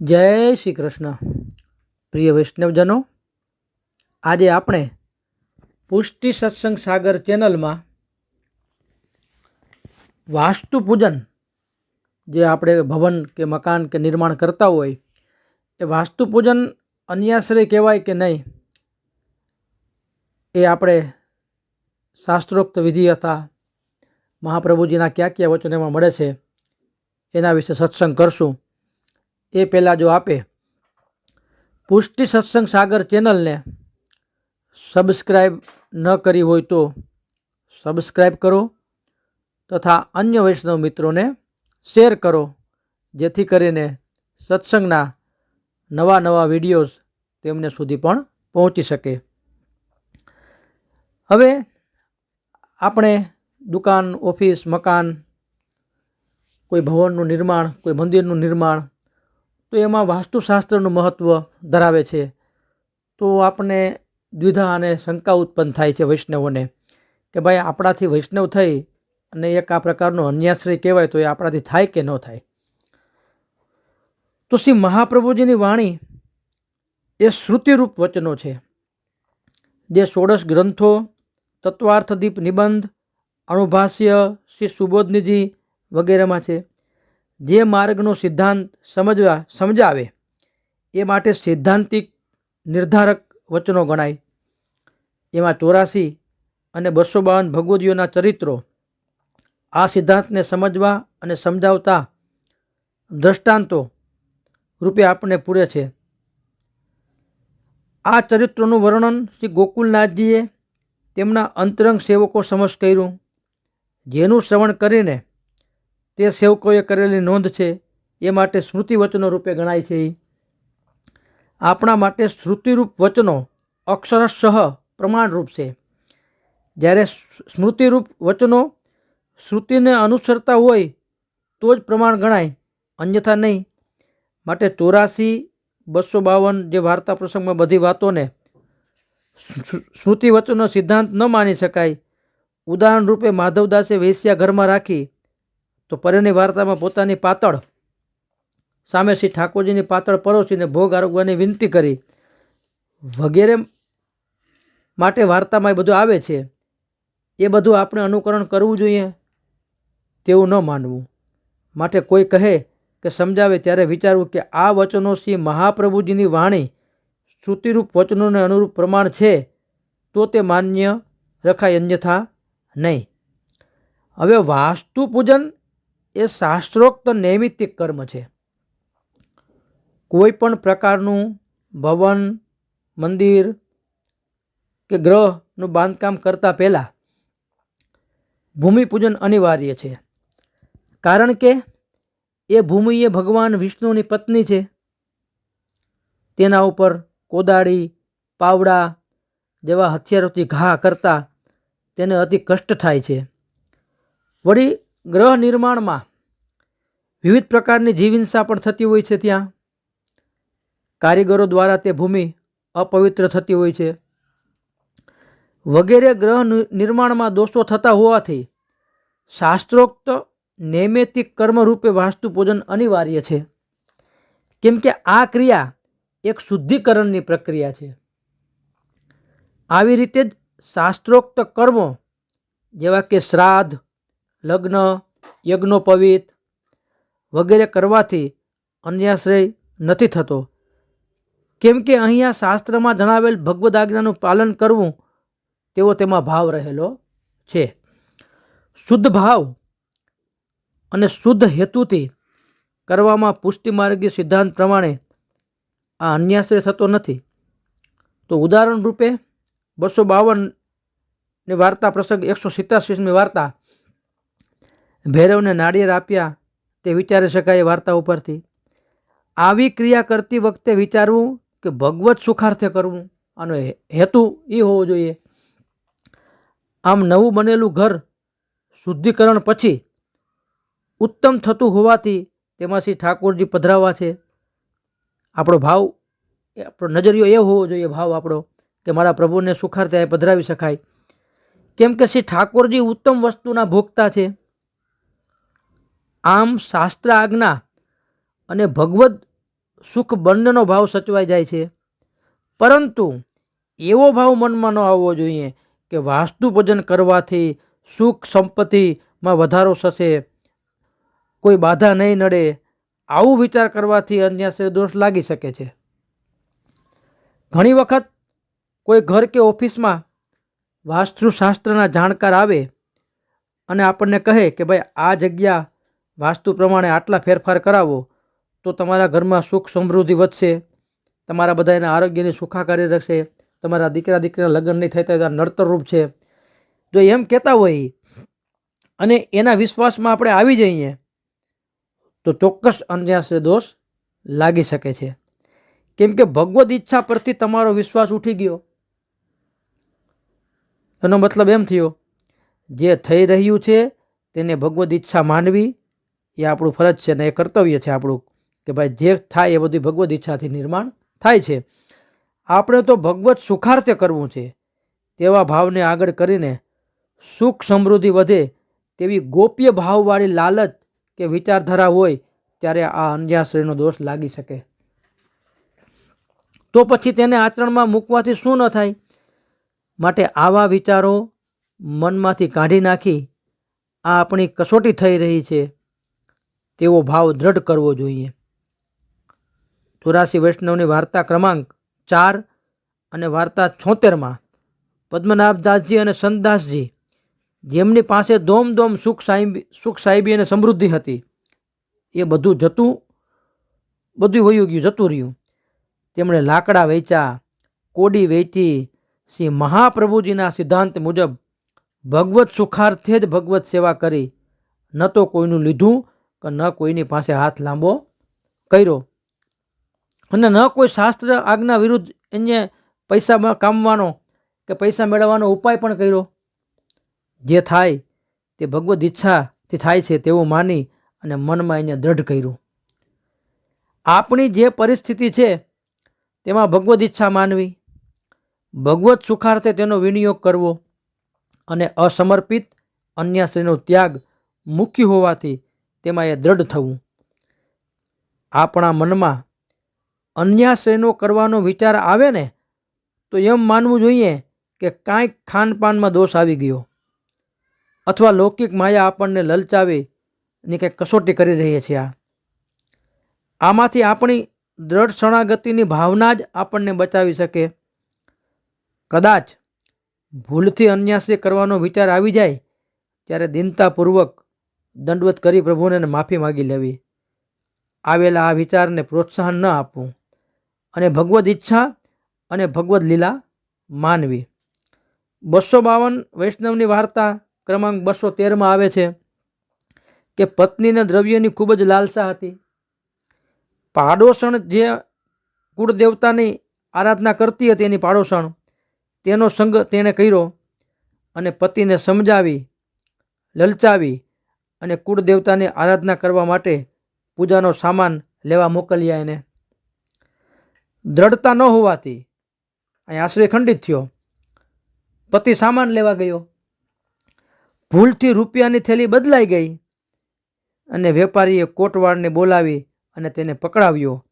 જય શ્રી કૃષ્ણ. પ્રિય વૈષ્ણવજનો, આજે આપણે પુષ્ટિ સત્સંગ સાગર ચેનલમાં વાસ્તુ પૂજન જે આપણે ભવન કે મકાન કે નિર્માણ કરતા હોય, એ વાસ્તુ પૂજન અન્યાશ્રય કહેવાય કે નહીં, એ આપણે શાસ્ત્રોક્ત વિધિ હતા, મહાપ્રભુજીના કયા કયા વચનોમાં મળે છે, એના વિશે સત્સંગ કરશું. એ પહેલાં જો આપે. પુષ્ટિ સત્સંગ સાગર ચેનલને સબસ્ક્રાઈબ ન કરી હોય તો સબસ્ક્રાઈબ કરો તથા અન્ય વૈષ્ણવ મિત્રોને શેર કરો, જેથી કરીને સત્સંગના નવા નવા વિડીયોઝ તેમને સુધી પણ પહોંચી શકે. હવે આપણે દુકાન, ઓફિસ, મકાન, કોઈ ભવનનું નિર્માણ, કોઈ મંદિરનું નિર્માણ તો એમાં વાસ્તુશાસ્ત્રનું મહત્ત્વ ધરાવે છે. તો આપણને દ્વિધા અને શંકા ઉત્પન્ન થાય છે વૈષ્ણવોને કે ભાઈ આપણાથી વૈષ્ણવ થઈ અને એક આ પ્રકારનો અન્યાશ્રય કહેવાય તો એ આપણાથી થાય કે ન થાય? તો શ્રી મહાપ્રભુજીની વાણી એ શ્રુતિરૂપ વચનો છે. જે ષોડશ ગ્રંથો, તત્વાર્થદીપ નિબંધ, અણુભાષ્ય, શ્રી સુબોધનીજી વગેરેમાં છે. જે માર્ગનો સિદ્ધાંત સમજવા, સમજાવે, એ માટે સિદ્ધાંતિક નિર્ધારક વચનો ગણાય. એમાં ચોરાસી અને બસો બાવન ભગવદીઓના ચરિત્રો આ સિદ્ધાંતને સમજવા અને સમજાવતા દ્રષ્ટાંતો રૂપે આપણને પૂરે છે. આ ચરિત્રોનું વર્ણન શ્રી ગોકુલનાથજીએ તેમના અંતરંગ સેવકો સમક્ષ કર્યું, જેનું શ્રવણ કરીને તે સેવકોએ કરેલી નોંધ છે, એ માટે સ્મૃતિ વચનો રૂપે ગણાય છે. આપણા માટે શ્રુતિરૂપ વચનો અક્ષરશઃ પ્રમાણરૂપ છે. જ્યારે સ્મૃતિરૂપ વચનો શ્રુતિને અનુસરતા હોય, તો જ પ્રમાણ ગણાય, અન્યથા નહીં. માટે ચોરાસી, બસો બાવન જે વાર્તા પ્રસંગમાં બધી વાતોને સ્મૃ- સ્મૃતિ વચનો સિદ્ધાંત ન માની શકાય. ઉદાહરણ રૂપે માધવદાસે વેશ્યા ઘરમાં રાખી તો પરેની વાર્તામાં પોતાની પાતળ, સામે શ્રી ઠાકોરજીની પાતળ પરોસીને ભોગ આરોગવાની વિનંતી કરી. વગેરે માટે વાર્તામાં એ બધું આવે છે. એ બધું આપણે અનુકરણ કરવું જોઈએ, તેવું ન માનવું. માટે કોઈ કહે કે સમજાવે ત્યારે વિચારવું કે આ વચનો શ્રી મહાપ્રભુજીની વાણી શ્રુતિરૂપ વચનોને અનુરૂપ પ્રમાણ છે, તો તે માન્ય રખાય અન્યથા નહીં. હવે વાસ્તુ પૂજન એ શાસ્ત્રોક્ત નૈમિત્તિક કર્મ છે. કોઈ પણ પ્રકારનું ભવન, મંદિર કે ગ્રહનું બાંધકામ કરતાં પહેલાં ભૂમિપૂજન અનિવાર્ય છે. કારણ કે એ ભૂમિ એ ભગવાન વિષ્ણુની પત્ની છે. તેના ઉપર કોદાળી, પાવડા જેવા હથિયારોથી ઘા કરતા તેને અતિ કષ્ટ થાય છે. વળી ગ્રહ નિર્માણમાં વિવિધ પ્રકારની જીવહિંસા પણ થતી હોય છે ત્યાં. કારીગરો દ્વારા તે ભૂમિ અપવિત્ર થતી હોય છે. વગેરે ગ્રહ નિર્માણમાં દોષો થતા હોવાથી શાસ્ત્રોક્ત નૈમિતિક કર્મરૂપે વાસ્તુ પૂજન અનિવાર્ય છે. કેમ કે આ ક્રિયા એક શુદ્ધિકરણની પ્રક્રિયા છે. આવી રીતે જ શાસ્ત્રોક્ત કર્મો જેવા કે શ્રાદ્ધ લગ્ન યજ્ઞોપવિત વગેરે કરવાથી અન્યાશ્રય નથી થતો. કેમ કે અહીંયા શાસ્ત્રમાં જણાવેલ ભગવદ આજ્ઞાનું પાલન કરવું તેવો તેમાં ભાવ રહેલો છે. શુદ્ધ ભાવ અને શુદ્ધ હેતુથી કરવામાં પુષ્ટિમાર્ગી સિદ્ધાંત પ્રમાણે આ અન્યાશ્રય થતો નથી. તો ઉદાહરણ રૂપે બસો બાવનની વાર્તા પ્રસંગ એકસો સિત્તાસીસમી વાર્તા ભૈરવને નાળિયેર આપ્યા, તે વિચારી શકાય વાર્તા ઉપરથી. આવી ક્રિયા કરતી વખતે વિચારવું કે ભગવત સુખાર્થે કરવું, આનો હેતુ એ હોવો જોઈએ. આમ નવું બનેલું ઘર શુદ્ધિકરણ પછી ઉત્તમ થતું હોવાથી તેમાં શ્રી ઠાકોરજી પધરાવા છે. આપણો ભાવ આપણો નજરિયો એ હોવો જોઈએ, ભાવ આપણો, કે મારા પ્રભુને સુખાર્થે પધરાવી શકાય. કેમ કે શ્રી ઠાકોરજી ઉત્તમ વસ્તુના ભોગતા છે. આમ શાસ્ત્ર આજ્ઞા અને ભગવદ્ સુખ બંનેનો ભાવ સચવાઈ જાય છે. પરંતુ એવો ભાવ મનમાં ન આવવો જોઈએ કે વાસ્તુ ભજન કરવાથી સુખ સંપત્તિમાં વધારો થશે. કોઈ બાધા નહીં નડે આવું વિચાર કરવાથી અન્યાશ્રય દોષ લાગી શકે છે. ઘણી વખત કોઈ ઘર કે ઓફિસમાં વાસ્તુશાસ્ત્રના જાણકાર આવે અને આપણને કહે કે ભાઈ આ જગ્યા વાસ્તુ પ્રમાણે આટલા ફેરફાર કરાવો, તો તમારા ઘરમાં સુખ સમૃદ્ધિ વધશે, તમારા બધાના આરોગ્યની સુખાકારી રહેશે તમારા દીકરા દીકરીના લગ્ન નહીં થતા તો નડતર છે. જો એમ કહેતા હોય, અને એના વિશ્વાસમાં આપણે આવી જઈએ, તો ચોક્કસ અન્યાશ્રય દોષ લાગી શકે છે. કેમ કે ભગવદ ઈચ્છા પરથી તમારો વિશ્વાસ ઉઠી ગયો. એનો મતલબ એમ થયો, જે થઈ રહ્યું છે તેને ભગવદ ઈચ્છા માનવી એ આપણું ફરજ છે ને એ કર્તવ્ય છે આપણું, કે ભાઈ જે થાય એ બધી ભગવદ્ ઈચ્છાથી નિર્માણ થાય છે. આપણે તો ભગવત સુખાર્થે કરવું છે. તેવા ભાવને આગળ કરીને સુખ સમૃદ્ધિ વધે તેવી ગોપ્ય ભાવવાળી લાલચ કે વિચારધારા હોય ત્યારે આ અંજાશ્રયનો દોષ લાગી શકે. તો પછી તેને આચરણમાં મૂકવાથી શું ન થાય? માટે આવા વિચારો મનમાંથી કાઢી નાખી આ આપણી કસોટી થઈ રહી છે. તેવો ભાવ દ્રઢ કરવો જોઈએ. ચોરાસી વૈષ્ણવની વાર્તા ક્રમાંક ચાર અને વાર્તા છોતેરમાં પદ્મનાભદાસજી અને સંતદાસજી જેમની પાસે દોમ દોમ સુખ સાહેબી સુખ સાહેબી અને સમૃદ્ધિ હતી. એ બધું જતું, બધું વયું ગયું, જતું રહ્યું. તેમણે લાકડા વેચ્યા, કોડી વેચી, શ્રી મહાપ્રભુજીના સિદ્ધાંત મુજબ ભગવત સુખાર્થે જ ભગવત સેવા કરી. ન તો કોઈનું લીધું કે ન કોઈની પાસે હાથ લાંબો કર્યો. અને ન કોઈ શાસ્ત્ર આજ્ઞા વિરુદ્ધ એને પૈસા કામવાનો કે પૈસા મેળવવાનો ઉપાય પણ કર્યો. જે થાય તે ભગવદ્ ઈચ્છાથી થાય છે તેવું માની અને મનમાં એને દ્રઢ કર્યું. આપણી જે પરિસ્થિતિ છે તેમાં ભગવદ્ ઈચ્છા માનવી ભગવત સુખાર્થે તેનો વિનિયોગ કરવો અને અસમર્પિત અન્યાશ્રીનો ત્યાગ મુખ્ય હોવાથી તેમાં એ દ્રઢ થવું. આપણા મનમાં અન્યાશ્રયનો કરવાનો વિચાર આવે ને, તો એમ માનવું જોઈએ કે કાંઈક ખાનપાનમાં દોષ આવી ગયો. અથવા લૌકિક માયા આપણને લલચાવી ની કંઈક કસોટી કરી રહી છે આ. આમાંથી આપણી દ્રઢ શરણાગતિની ભાવના જ આપણને બચાવી શકે. કદાચ ભૂલથી અન્યાશ્રય કરવાનો વિચાર આવી જાય, ત્યારે દિનતાપૂર્વક દંડવત કરી પ્રભુને માફી માગી લેવી. આવેલા આ વિચારને પ્રોત્સાહન ન આપવું. અને ભગવદ્ ઈચ્છા અને ભગવદ લીલા માનવી. બસો બાવન વૈષ્ણવની વાર્તા ક્રમાંક બસો તેરમાં આવે છે કે પત્નીને દ્રવ્યની ખૂબ જ લાલસા હતી. પાડોશણ જે કુળદેવતાની આરાધના કરતી હતી એની પાડોશણ, તેનો સંગ તેણે કર્યો અને પતિને સમજાવી, લલચાવી અને કુળદેવતાની આરાધના કરવા માટે પૂજાનો સામાન લેવા મોકલ્યા એને. દ્રઢતા ન હોવાથી અહીં આશ્રય ખંડિત થયો. પતિ સામાન લેવા ગયો. ભૂલથી રૂપિયાની થેલી બદલાઈ ગઈ અને વેપારીએ કોટવાળને બોલાવી અને તેને પકડાવ્યો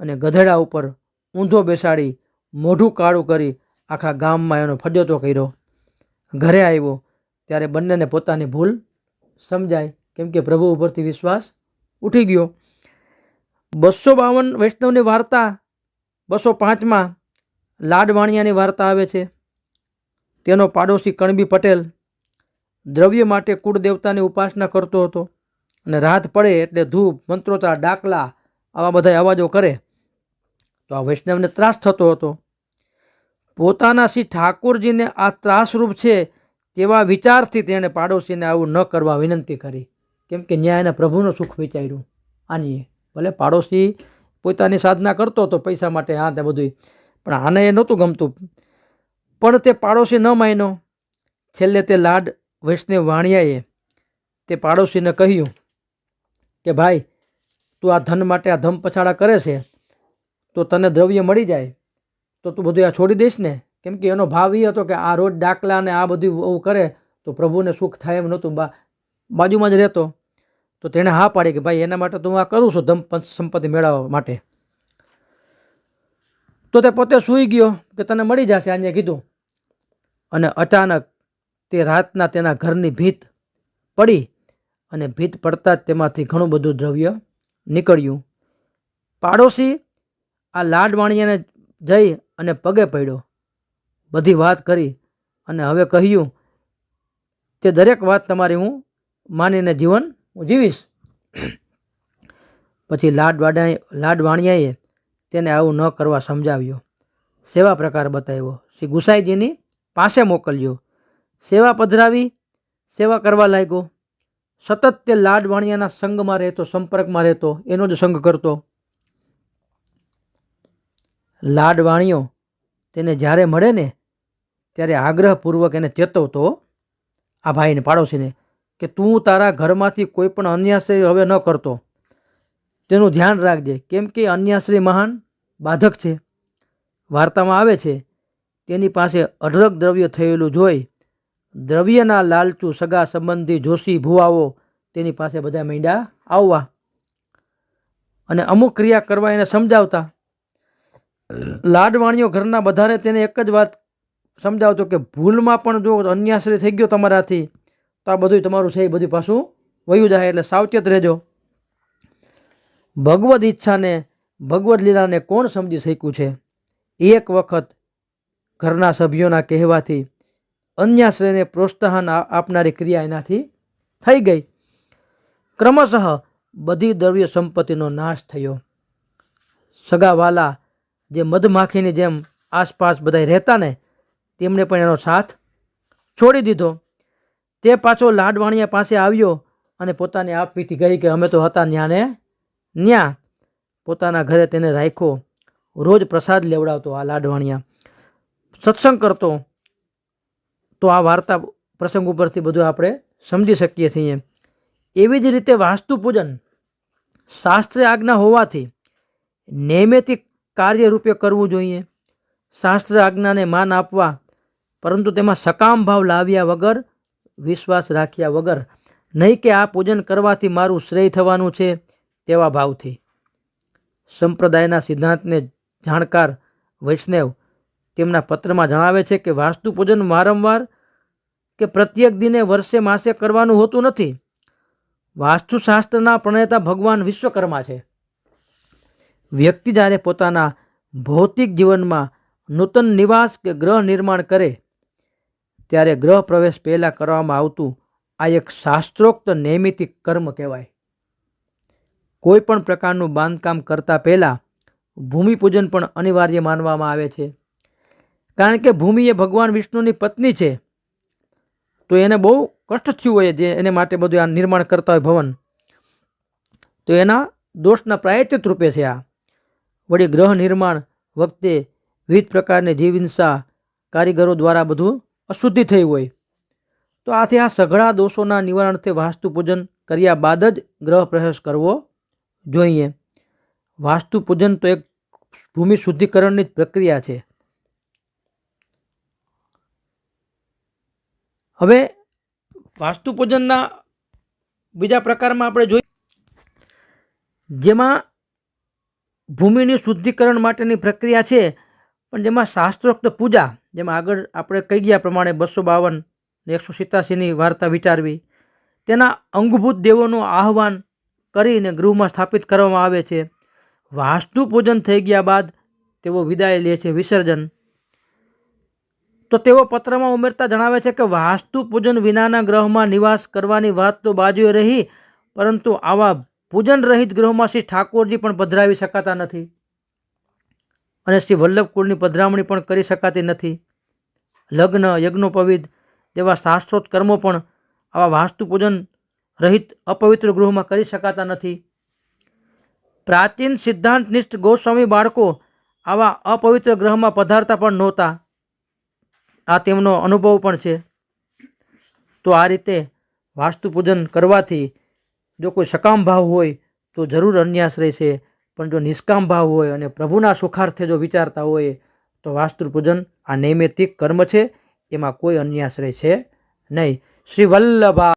અને ગધેડા ઉપર ઊંધો બેસાડી મોઢું કાળું કરી આખા ગામમાં એનો ફજતો કર્યો. ઘરે આવ્યો ત્યારે બંનેને પોતાની ભૂલ સમજાય. કેમ કે પ્રભુ ઉપરથી વિશ્વાસ ઉઠી ગયો. બસો બાવન વૈષ્ણવની વાર્તા, બસો પાંચમાં લાડવાણિયાની વાર્તા આવે છે. તેનો પાડોશી કણબી પટેલ દ્રવ્ય માટે કુળદેવતાની ઉપાસના કરતો હતો અને રાત પડે એટલે ધૂપ મંત્રોતા ડાકલા આવા બધા અવાજો કરે. તો આ વૈષ્ણવને ત્રાસ થતો હતો. પોતાના શ્રી ઠાકોરજીને આ ત્રાસરૂપ છે તેવા વિચારથી તેણે પાડોશીને આવું ન કરવા વિનંતી કરી. કેમ કે ન્યાયના પ્રભુનું સુખ વિચાર્યું. આની ભલે પાડોશી પોતાની સાધના કરતો હતો પૈસા માટે હા તે બધું પણ આને એ નહોતું ગમતું. પણ તે પાડોશી ન માન્યો. છેલ્લે તે લાડ વૈષ્ણવ વાણિયાએ તે પાડોશીને કહ્યું કે, ભાઈ, તું આ ધન માટે આ ધમ પછાડા કરે છે. તો તને દ્રવ્ય મળી જાય. તો તું બધું આ છોડી દઈશ ને? કેમ કે એનો ભાવ એ હતો કે આ રોજ ડાકલા ને આ બધું બહુ કરે, તો પ્રભુને સુખ થાય એમ નહોતું, બા, બાજુમાં જ રહેતો. તો તેણે હા પાડી કે ભાઈ એના માટે તો હું આ કરું છું ધમ સંપત્તિ મેળવવા માટે. તો તે પોતે સૂઈ ગયો કે તને મળી જશે આને કીધું. અને અચાનક તે રાતના તેના ઘરની ભીત પડી અને ભીત પડતા જ તેમાંથી ઘણું બધું દ્રવ્ય નીકળ્યું. પાડોશી આ લાડવાણીયાને જઈ અને પગે પડ્યો. બધી વાત કરી અને હવે કહ્યું તે દરેક વાત તમારી હું માનીને જીવન હું જીવીશ. પછી લાડવાડા લાડવાણિયાએ તેને આવું ન કરવા સમજાવ્યો. સેવા પ્રકાર બતાવ્યો. શ્રી ગુસાઈજીની પાસે મોકલ્યો. સેવા પધરાવી, સેવા કરવા લાગ્યો. સતત તે લાડવાણિયાના સંગમાં રહેતો, સંપર્કમાં રહેતો, એનો જ સંગ કરતો. લાડવાણીઓ તેને જ્યારે મળે ને ત્યારે આગ્રહપૂર્વક એને ચેતવતો આ ભાઈને પાડોશીને, કે તું તારા ઘરમાંથી કોઈ પણ અન્યાશ્રય હવે ન કરતો. તેનું ધ્યાન રાખજે, કેમ કે અન્યાશ્રય મહાન બાધક છે. વાર્તામાં આવે છે, તેની પાસે અઢળક દ્રવ્ય થયેલું જોઈ, દ્રવ્યના લાલચુ સગા સંબંધી જોશી ભુવાઓ તેની પાસે બધા મીંડા આવવા. અને અમુક ક્રિયા કરવા એને સમજાવતા. લાડવાણીઓ ઘરના બધાને તેને એક જ વાત સમજાવતો કે ભૂલમાં પણ જો અન્યાશ્રય થઈ ગયો તમારાથી, તો આ બધું તમારું છે એ બધું પાછું વયું જાય એટલે સાવચેત રહેજો. ભગવદ ઈચ્છાને, ભગવદ લીલાને કોણ સમજી શક્યું છે? એક વખત ઘરના સભ્યોના કહેવાથી અન્યાશ્રયને પ્રોત્સાહન આપનારી ક્રિયા એનાથી થઈ ગઈ. ક્રમશઃ બધી દ્રવ્ય સંપત્તિનો નાશ થયો. સગાવાલા જે મધમાખીની જેમ આસપાસ બધા રહેતા ને તેમણે પણ એનો સાથ છોડી દીધો. તે પાછો લાડવાણિયા પાસે આવ્યો અને પોતાની આપવીથી ગઈ કે અમે તો હતા ન્યાને ન્યા. પોતાના ઘરે તેને રાખ્યો. રોજ પ્રસાદ લેવડાવતો આ લાડવાણિયા. સત્સંગ કરતો. તો આ વાર્તા પ્રસંગ ઉપરથી બધું આપણે સમજી શકીએ છીએ. એવી જ રીતે વાસ્તુ પૂજન શાસ્ત્રીય આજ્ઞા હોવાથી નૈમિતિક કાર્યરૂપે કરવું જોઈએ. શાસ્ત્ર આજ્ઞાને માન આપવા પરંતુ તેમાં સકામ ભાવ લાવ્યા વગર, વિશ્વાસ રાખ્યા વગર, નહીં કે આ પૂજન કરવાથી મારું શ્રેય થવાનું છે તેવા ભાવથી. સંપ્રદાયના સિદ્ધાંતને જાણકાર વૈષ્ણવ તેમના પત્રમાં જણાવે છે કે વાસ્તુ પૂજન વારંવાર કે પ્રત્યેક દિને વર્ષે માસે કરવાનું હોતું નથી. વાસ્તુશાસ્ત્રના પ્રણેતા ભગવાન વિશ્વકર્મા છે. વ્યક્તિ જ્યારે પોતાના ભૌતિક જીવનમાં નૂતન નિવાસ કે ગ્રહ નિર્માણ કરે ત્યારે ગ્રહ પ્રવેશ પહેલાં કરવામાં આવતું આ એક શાસ્ત્રોક્ત નૈમિતિક કર્મ કહેવાય. કોઈ પણ પ્રકારનું બાંધકામ કરતાં પહેલાં ભૂમિપૂજન પણ અનિવાર્ય માનવામાં આવે છે. કારણ કે ભૂમિ એ ભગવાન વિષ્ણુની પત્ની છે, તો એને બહુ કષ્ટ થયું હોય જે એને માટે બધું આ નિર્માણ કરતા હોય ભવન. તો એના દોષના પ્રાયચિત રૂપે છે આ. વળી ગ્રહ નિર્માણ વખતે વિવિધ પ્રકારની જીવહિંસા કારીગરો દ્વારા બધું અશુદ્ધિ થઈ હોય. તો આથી આ સઘળા દોષોના નિવારણથી વાસ્તુ પૂજન કર્યા બાદ જ ગ્રહ પ્રવેશ કરવો જોઈએ. વાસ્તુ પૂજન તો એક ભૂમિ શુદ્ધિકરણની જ પ્રક્રિયા છે. હવે વાસ્તુ પૂજનના બીજા પ્રકારમાં આપણે જોઈએ જેમાં ભૂમિની શુદ્ધિકરણ માટેની પ્રક્રિયા છે. પણ જેમાં શાસ્ત્રોક્ત પૂજા, જેમાં આગળ આપણે કહી ગયા પ્રમાણે બસો બાવન ને એકસો સિત્યાસીની વાર્તા વિચારવી, તેના અંગભૂત દેવોનું આહવાન કરીને ગૃહમાં સ્થાપિત કરવામાં આવે છે. વાસ્તુ પૂજન થઈ ગયા બાદ તેઓ વિદાય લે છે વિસર્જન. તો તેઓ પત્રમાં ઉમેરતા જણાવે છે કે વાસ્તુ પૂજન વિનાના ગ્રહમાં નિવાસ કરવાની વાત તો બાજુએ રહી, પરંતુ આવા પૂજન રહિત ગૃહમાં શ્રી ઠાકોરજી પણ પધરાવી શકાતા નથી. અને શ્રી વલ્લભ કુળની પધરામણી પણ કરી શકાતી નથી. લગ્ન યજ્ઞોપવિત જેવા શાસ્ત્રોત કર્મો પણ આવા વાસ્તુ પૂજન રહિત અપવિત્ર ગૃહમાં કરી શકાતા નથી. પ્રાચીન સિદ્ધાંતનિષ્ઠ ગોસ્વામી બાળકો આવા અપવિત્ર ગ્રહમાં પધારતા પણ નહોતા. આ તેમનો અનુભવ પણ છે. તો આ રીતે વાસ્તુ પૂજન કરવાથી જો કોઈ સકામ ભાવ હોય તો જરૂર અન્યાશ્રય છે પણ જો નિષ્કામ ભાવ હોય અને પ્રભુના સુખાર્થે જો વિચારતા હોય તો વાસ્તુ પૂજન આ નૈમિતિક કર્મ છે, એમાં કોઈ અન્યાશ્રય છે નહીં. શ્રી વલ્લભા